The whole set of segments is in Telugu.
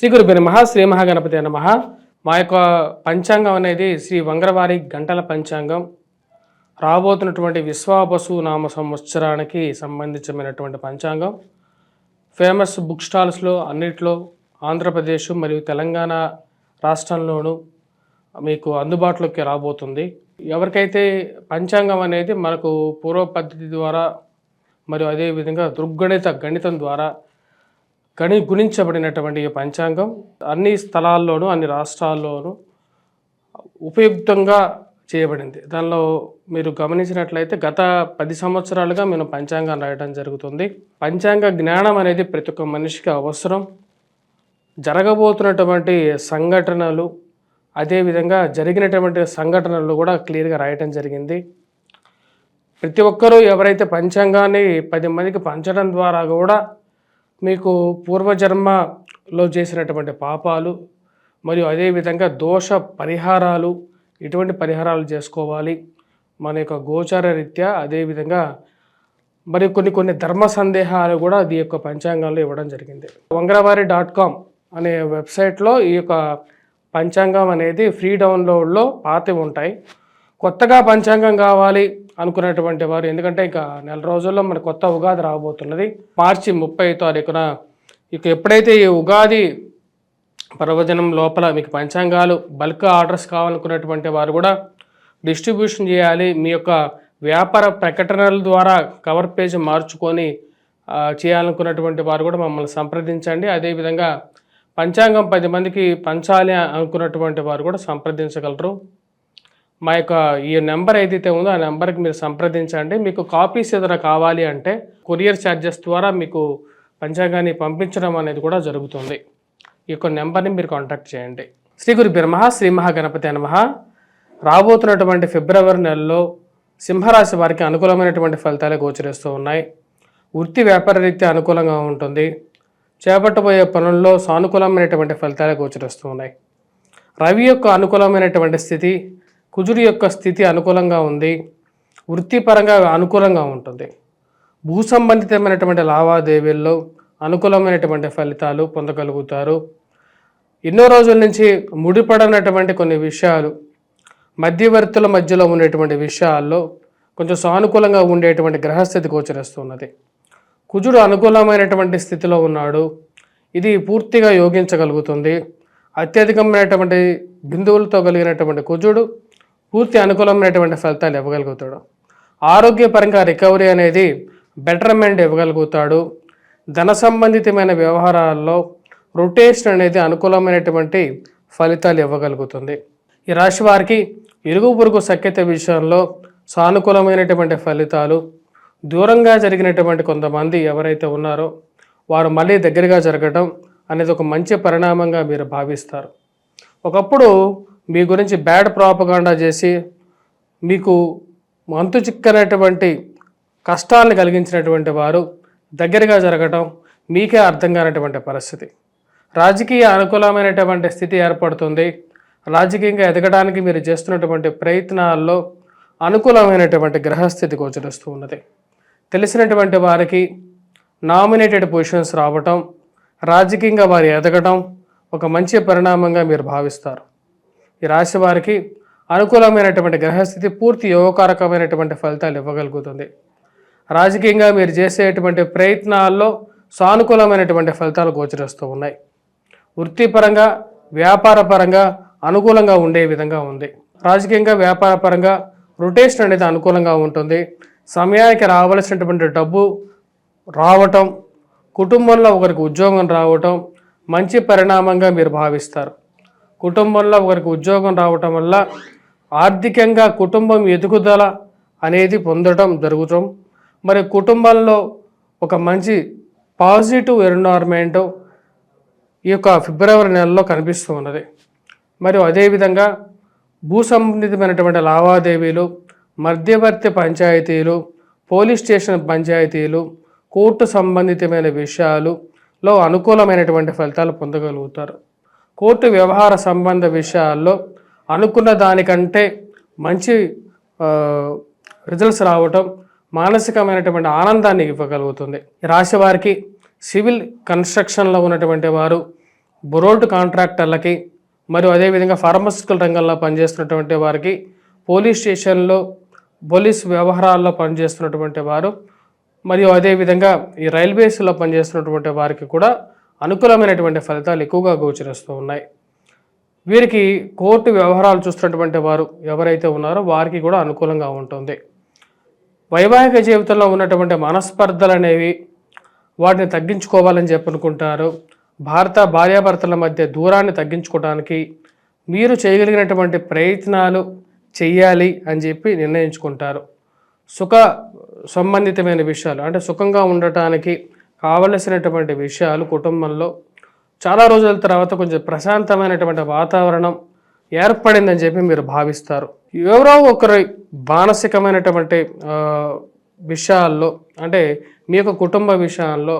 శ్రీ గురుబి నమ శ్రీ మహాగణపతి నమ. మా యొక్క పంచాంగం అనేది శ్రీ వంగరవారి గంటల పంచాంగం. రాబోతున్నటువంటి విశ్వాబసు నామ సంవత్సరానికి సంబంధించినటువంటి పంచాంగం. ఫేమస్ బుక్ స్టాల్స్లో అన్నిట్లో ఆంధ్రప్రదేశ్ మరియు తెలంగాణ రాష్ట్రంలోనూ మీకు అందుబాటులోకి రాబోతుంది. ఎవరికైతే పంచాంగం అనేది మనకు పూర్వ పద్ధతి ద్వారా మరియు అదేవిధంగా దృగ్గణిత గణితం ద్వారా గణి గుణించబడినటువంటి ఈ పంచాంగం అన్ని స్థలాల్లోనూ అన్ని రాష్ట్రాల్లోనూ ఉపయుక్తంగా చేయబడింది. దానిలో మీరు గమనించినట్లయితే గత పది సంవత్సరాలుగా మేము పంచాంగం రాయడం జరుగుతుంది. పంచాంగ జ్ఞానం అనేది ప్రతి ఒక్క మనిషికి అవసరం. జరగబోతున్నటువంటి సంఘటనలు అదేవిధంగా జరిగినటువంటి సంఘటనలు కూడా క్లియర్గా రాయటం జరిగింది. ప్రతి ఒక్కరూ ఎవరైతే పంచాంగాన్ని పది మందికి పంచడం ద్వారా కూడా మీకు పూర్వజన్మలో చేసినటువంటి పాపాలు మరియు అదేవిధంగా దోష పరిహారాలు ఎటువంటి పరిహారాలు చేసుకోవాలి. మన యొక్క గోచార రీత్యా అదేవిధంగా మరి కొన్ని కొన్ని ధర్మ సందేహాలు కూడా అది యొక్క పంచాంగంలో ఇవ్వడం జరిగింది. వంగరవారి డాట్ కామ్ అనే వెబ్సైట్లో ఈ యొక్క పంచాంగం అనేది ఫ్రీ డౌన్లోడ్లో పాతి ఉంటాయి. కొత్తగా పంచాంగం కావాలి అనుకున్నటువంటి వారు. ఎందుకంటే ఇక నెల రోజుల్లో మన కొత్త ఉగాది రాబోతున్నది. మార్చి ముప్పై తారీఖున ఇక ఎప్పుడైతే ఈ ఉగాది పర్వదినం లోపల మీకు పంచాంగాలు బల్క్ ఆర్డర్స్ కావాలనుకున్నటువంటి వారు కూడా డిస్ట్రిబ్యూషన్ చేయాలి. మీ యొక్క వ్యాపార ప్రకటనల ద్వారా కవర్ పేజ్ మార్చుకొని చేయాలనుకున్నటువంటి వారు కూడా మమ్మల్ని సంప్రదించండి. అదేవిధంగా పంచాంగం పది మందికి పంచాలి అనుకున్నటువంటి వారు కూడా సంప్రదించగలరు. మా యొక్క ఈ నెంబర్ ఏదైతే ఉందో ఆ నెంబర్కి మీరు సంప్రదించండి. మీకు కాపీస్ ఏదైనా కావాలి అంటే కొరియర్ ఛార్జెస్ ద్వారా మీకు పంచాంగాన్ని పంపించడం అనేది కూడా జరుగుతుంది. ఈ యొక్క నెంబర్ని మీరు కాంటాక్ట్ చేయండి. శ్రీ గురు బ్రహ్మ శ్రీ మహాగణపతి అనమహ రాబోతున్నటువంటి ఫిబ్రవరి నెలలో సింహరాశి వారికి అనుకూలమైనటువంటి ఫలితాలు గోచరిస్తూ ఉన్నాయి. వృత్తి వ్యాపార రీత్యా అనుకూలంగా ఉంటుంది. చేపట్టబోయే పనుల్లో సానుకూలమైనటువంటి ఫలితాలు గోచరిస్తూ ఉన్నాయి. రవి యొక్క అనుకూలమైనటువంటి స్థితి కుజుడి యొక్క స్థితి అనుకూలంగా ఉంది వృత్తిపరంగా అనుకూలంగా ఉంటుంది. భూ సంబంధితమైనటువంటి లావాదేవీల్లో అనుకూలమైనటువంటి ఫలితాలు పొందగలుగుతారు. ఎన్నో రోజుల నుంచి ముడిపడనటువంటి కొన్ని విషయాలు మధ్యవర్తుల మధ్యలో ఉండేటువంటి విషయాల్లో కొంచెం సానుకూలంగా ఉండేటువంటి గ్రహస్థితి గోచరిస్తున్నది. కుజుడు అనుకూలమైనటువంటి స్థితిలో ఉన్నాడు. ఇది పూర్తిగా యోగించగలుగుతుంది. అత్యధికమైనటువంటి బిందువులతో కలిగినటువంటి కుజుడు పూర్తి అనుకూలమైనటువంటి ఫలితాలు ఇవ్వగలుగుతాడు. ఆరోగ్యపరంగా రికవరీ అనేది బెటర్మెంట్ ఇవ్వగలుగుతాడు. ధన సంబంధితమైన వ్యవహారాల్లో రొటేషన్ అనేది అనుకూలమైనటువంటి ఫలితాలు ఇవ్వగలుగుతుంది. ఈ రాశి వారికి ఇరుగు పొరుగు సఖ్యత విషయంలో సానుకూలమైనటువంటి ఫలితాలు దూరంగా జరిగినటువంటి కొంతమంది ఎవరైతే ఉన్నారో వారు మళ్ళీ దగ్గరగా జరగడం అనేది ఒక మంచి పరిణామంగా మీరు భావిస్తారు. ఒకప్పుడు మీ గురించి బ్యాడ్ ప్రాపగాండా చేసి మీకు అంతు చిక్కనటువంటి కష్టాలను కలిగించినటువంటి వారు దగ్గరగా జరగటం మీకే అర్థం కానటువంటి పరిస్థితి. రాజకీయ అనుకూలమైనటువంటి స్థితి ఏర్పడుతుంది. రాజకీయంగా ఎదగడానికి మీరు చేస్తున్నటువంటి ప్రయత్నాల్లో అనుకూలమైనటువంటి గ్రహస్థితి గోచరిస్తూ ఉన్నది. తెలిసినటువంటి వారికి నామినేటెడ్ పొజిషన్స్ రావటం రాజకీయంగా వారు ఎదగటం ఒక మంచి పరిణామంగా మీరు భావిస్తారు. ఈ రాశి వారికి అనుకూలమైనటువంటి గ్రహస్థితి పూర్తి యోగకారకమైనటువంటి ఫలితాలు ఇవ్వగలుగుతుంది. రాజకీయంగా మీరు చేసేటువంటి ప్రయత్నాల్లో సానుకూలమైనటువంటి ఫలితాలు గోచరిస్తూ ఉన్నాయి. వృత్తిపరంగా వ్యాపారపరంగా అనుకూలంగా ఉండే విధంగా ఉంది. రాజకీయంగా వ్యాపారపరంగా రొటేషన్ అనేది అనుకూలంగా ఉంటుంది. సమయానికి రావలసినటువంటి డబ్బు రావటం కుటుంబంలో ఒకరికి ఉద్యోగం రావటం మంచి పరిణామంగా మీరు భావిస్తారు. కుటుంబంలో ఒకరికి ఉద్యోగం రావటం వల్ల ఆర్థికంగా కుటుంబం ఎదుగుదల అనేది పొందడం జరుగుతాం. మరి కుటుంబంలో ఒక మంచి పాజిటివ్ ఎన్వైర్మెంట్ ఈ యొక్క ఫిబ్రవరి నెలలో కనిపిస్తూ ఉన్నది. మరియు అదేవిధంగా భూ సంబంధితమైనటువంటి లావాదేవీలు మధ్యవర్తి పంచాయతీలు పోలీస్ స్టేషన్ పంచాయతీలు కోర్టు సంబంధితమైన విషయాలులో అనుకూలమైనటువంటి ఫలితాలు పొందగలుగుతారు. కోర్టు వ్యవహార సంబంధ విషయాల్లో అనుకున్న దానికంటే మంచి రిజల్ట్స్ రావటం మానసికమైనటువంటి ఆనందాన్ని ఇవ్వగలుగుతుంది. రాశి వారికి సివిల్ కన్స్ట్రక్షన్లో ఉన్నటువంటి వారు బొరోల్డ్ కాంట్రాక్టర్లకి మరియు అదేవిధంగా ఫార్మసిటికల్ రంగంలో పనిచేస్తున్నటువంటి వారికి పోలీస్ స్టేషన్లో పోలీస్ వ్యవహారాల్లో పనిచేస్తున్నటువంటి వారు మరియు అదేవిధంగా ఈ రైల్వేస్లో పనిచేస్తున్నటువంటి వారికి కూడా అనుకూలమైనటువంటి ఫలితాలు ఎక్కువగా గోచరిస్తూ ఉన్నాయి. వీరికి కోర్టు వ్యవహారాలు చూస్తున్నటువంటి వారు ఎవరైతే ఉన్నారో వారికి కూడా అనుకూలంగా ఉంటుంది. వైవాహిక జీవితంలో ఉన్నటువంటి మనస్పర్ధలు అనేవి వాటిని తగ్గించుకోవాలని చెప్పనుకుంటారు. భారత భార్యాభర్తల మధ్య దూరాన్ని తగ్గించుకోవడానికి మీరు చేయగలిగినటువంటి ప్రయత్నాలు చేయాలి అని చెప్పి నిర్ణయించుకుంటారు. సుఖ సంబంధితమైన విషయాలు అంటే సుఖంగా ఉండటానికి కావలసినటువంటి విషయాలు కుటుంబంలో చాలా రోజుల తర్వాత కొంచెం ప్రశాంతమైనటువంటి వాతావరణం ఏర్పడిందని చెప్పి మీరు భావిస్తారు. ఎవరో ఒకరి మానసికమైనటువంటి విషయాల్లో అంటే మీ యొక్క కుటుంబ విషయాల్లో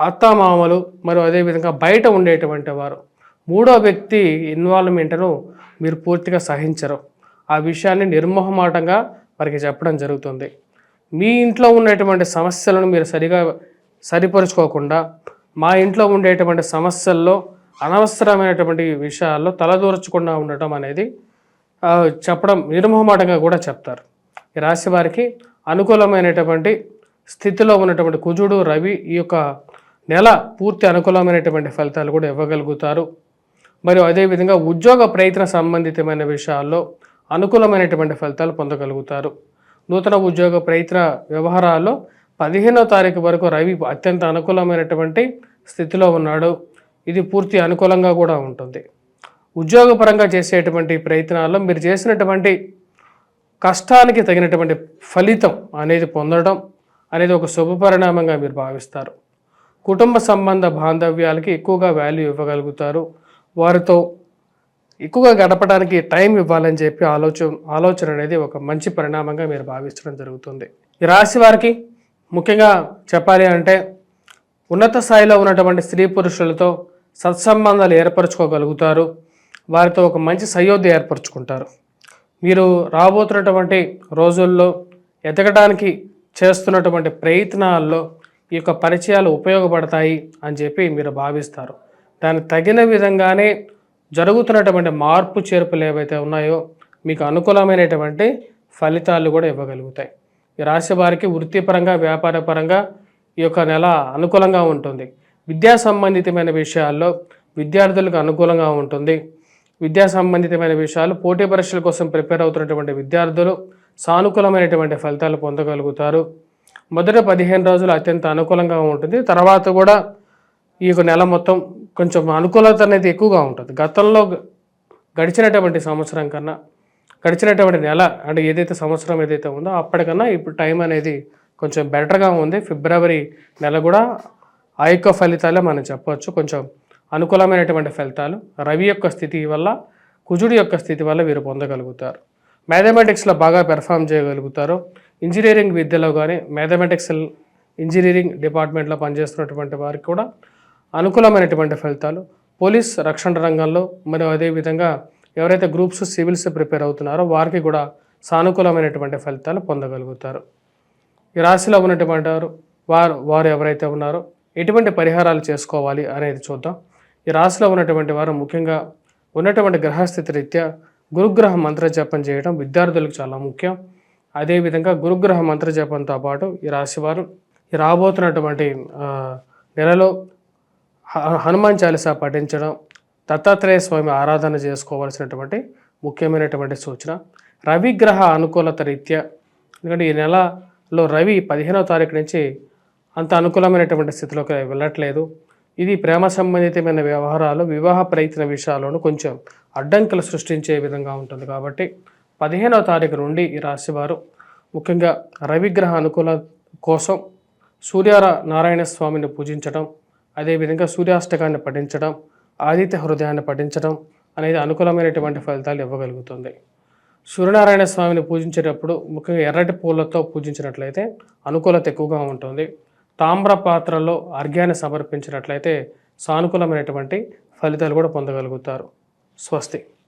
అత్తామామలు మరియు అదేవిధంగా బయట ఉండేటువంటి వారు మూడో వ్యక్తి ఇన్వాల్వ్మెంట్ను మీరు పూర్తిగా సహించరు. ఆ విషయాన్ని నిర్మోహమాటంగా వారికి చెప్పడం జరుగుతుంది. మీ ఇంట్లో ఉన్నటువంటి సమస్యలను మీరు సరిగా సరిపరుచుకోకుండా మా ఇంట్లో ఉండేటువంటి సమస్యల్లో అనవసరమైనటువంటి విషయాల్లో తలదూర్చకుండా ఉండటం అనేది చెప్పడం నిర్మోహమాటంగా కూడా చెప్తారు. ఈ రాశి వారికి అనుకూలమైనటువంటి స్థితిలో ఉన్నటువంటి కుజుడు రవి ఈ యొక్క నెల పూర్తి అనుకూలమైనటువంటి ఫలితాలు కూడా ఇవ్వగలుగుతారు. మరియు అదేవిధంగా ఉద్యోగ ప్రయత్న సంబంధితమైన విషయాల్లో అనుకూలమైనటువంటి ఫలితాలు పొందగలుగుతారు. నూతన ఉద్యోగ ప్రయత్న వ్యవహారాల్లో పదిహేనో తారీఖు వరకు రవి అత్యంత అనుకూలమైనటువంటి స్థితిలో ఉన్నాడు. ఇది పూర్తి అనుకూలంగా కూడా ఉంటుంది. ఉద్యోగపరంగా చేసేటువంటి ప్రయత్నాల్లో మీరు చేసినటువంటి కష్టానికి తగినటువంటి ఫలితం అనేది పొందడం అనేది ఒక శుభ పరిణామంగా మీరు భావిస్తారు. కుటుంబ సంబంధ బాంధవ్యాలకి ఎక్కువగా వాల్యూ ఇవ్వగలుగుతారు. వారితో ఎక్కువగా గడపడానికి టైం ఇవ్వాలని చెప్పి ఆలోచన ఆలోచన అనేది ఒక మంచి పరిణామంగా మీరు భావించడం జరుగుతుంది. ఈ రాశి వారికి ముఖ్యంగా చెప్పాలి అంటే ఉన్నత స్థాయిలో ఉన్నటువంటి స్త్రీ పురుషులతో సత్సంబంధాలు ఏర్పరచుకోగలుగుతారు. వారితో ఒక మంచి సయోధ్య ఏర్పరచుకుంటారు. మీరు రాబోతున్నటువంటి రోజుల్లో ఎదగడానికి చేస్తున్నటువంటి ప్రయత్నాల్లో ఈ యొక్క పరిచయాలు ఉపయోగపడతాయి అని చెప్పి మీరు భావిస్తారు. దానికి తగిన విధంగానే జరుగుతున్నటువంటి మార్పు చేర్పులు ఏవైతే ఉన్నాయో మీకు అనుకూలమైనటువంటి ఫలితాలు కూడా ఇవ్వగలుగుతాయి. ఈ రాశి వారికి వృత్తిపరంగా వ్యాపారపరంగా ఈ యొక్క నెల అనుకూలంగా ఉంటుంది. విద్యా సంబంధితమైన విషయాల్లో విద్యార్థులకు అనుకూలంగా ఉంటుంది. విద్యా సంబంధితమైన విషయాలు పోటీ పరీక్షల కోసం ప్రిపేర్ అవుతున్నటువంటి విద్యార్థులు సానుకూలమైనటువంటి ఫలితాలు పొందగలుగుతారు. మొదటి పదిహేను రోజులు అత్యంత అనుకూలంగా ఉంటుంది. తర్వాత కూడా ఈ యొక్క నెల మొత్తం కొంచెం అనుకూలత అనేది ఎక్కువగా ఉంటుంది. గతంలో గడిచినటువంటి సంవత్సరం కన్నా గడిచినటువంటి నెల అంటే ఏదైతే సంవత్సరం ఏదైతే ఉందో అప్పటికన్నా ఇప్పుడు టైం అనేది కొంచెం బెటర్గా ఉంది. ఫిబ్రవరి నెల కూడా ఆ యొక్క ఫలితాలే మనం చెప్పవచ్చు. కొంచెం అనుకూలమైనటువంటి ఫలితాలు. రవి యొక్క స్థితి వల్ల కుజుడి యొక్క స్థితి వల్ల వీరు పొందగలుగుతారు. మ్యాథమెటిక్స్లో బాగా పెర్ఫామ్ చేయగలుగుతారు. ఇంజనీరింగ్ విద్యలో కానీ మ్యాథమెటిక్స్ ఇంజనీరింగ్ డిపార్ట్మెంట్లో పనిచేస్తున్నటువంటి వారికి కూడా అనుకూలమైనటువంటి ఫలితాలు. పోలీస్ రక్షణ రంగంలో మరియు అదేవిధంగా ఎవరైతే గ్రూప్స్ సివిల్స్ ప్రిపేర్ అవుతున్నారో వారికి కూడా సానుకూలమైనటువంటి ఫలితాలు పొందగలుగుతారు. ఈ రాశిలో ఉన్నటువంటి వారు వారు వారు ఎవరైతే ఉన్నారో ఎటువంటి పరిహారాలు చేసుకోవాలి అనేది చూద్దాం. ఈ రాశిలో ఉన్నటువంటి వారు ముఖ్యంగా ఉన్నటువంటి గ్రహస్థితి రీత్యా గురుగ్రహ మంత్ర జపం చేయడం విద్యార్థులకు చాలా ముఖ్యం. అదేవిధంగా గురుగ్రహ మంత్రజపంతో పాటు ఈ రాశివారు ఈ రాబోతున్నటువంటి నెలలో హనుమాన్ చాలీసా పఠించడం దత్తాత్రేయ స్వామి ఆరాధన చేసుకోవాల్సినటువంటి ముఖ్యమైనటువంటి సూచన. రవిగ్రహ అనుకూలత రీత్యా ఎందుకంటే ఈ నెలలో రవి పదిహేనవ తారీఖు నుంచి అంత అనుకూలమైనటువంటి స్థితిలోకి వెళ్ళట్లేదు. ఇది ప్రేమ సంబంధితమైన వ్యవహారాలు వివాహ ప్రయత్న విషయాల్లోనూ కొంచెం అడ్డంకులు సృష్టించే విధంగా ఉంటుంది కాబట్టి పదిహేనవ తారీఖు నుండి ఈ రాశివారు ముఖ్యంగా రవిగ్రహ అనుకూల కోసం సూర్య నారాయణ స్వామిని పూజించడం అదేవిధంగా సూర్యాష్టకాన్ని పఠించడం ఆదిత్య హృదయాన్ని పఠించడం అనేది అనుకూలమైనటువంటి ఫలితాలు ఇవ్వగలుగుతుంది. సూర్యనారాయణ స్వామిని పూజించేటప్పుడు ముఖ్యంగా ఎర్రటి పూలతో పూజించినట్లయితే అనుకూలత ఎక్కువగా ఉంటుంది. తామ్ర పాత్రలో అర్ఘ్యాన్ని సమర్పించినట్లయితే సానుకూలమైనటువంటి ఫలితాలు కూడా పొందగలుగుతారు. స్వస్తి.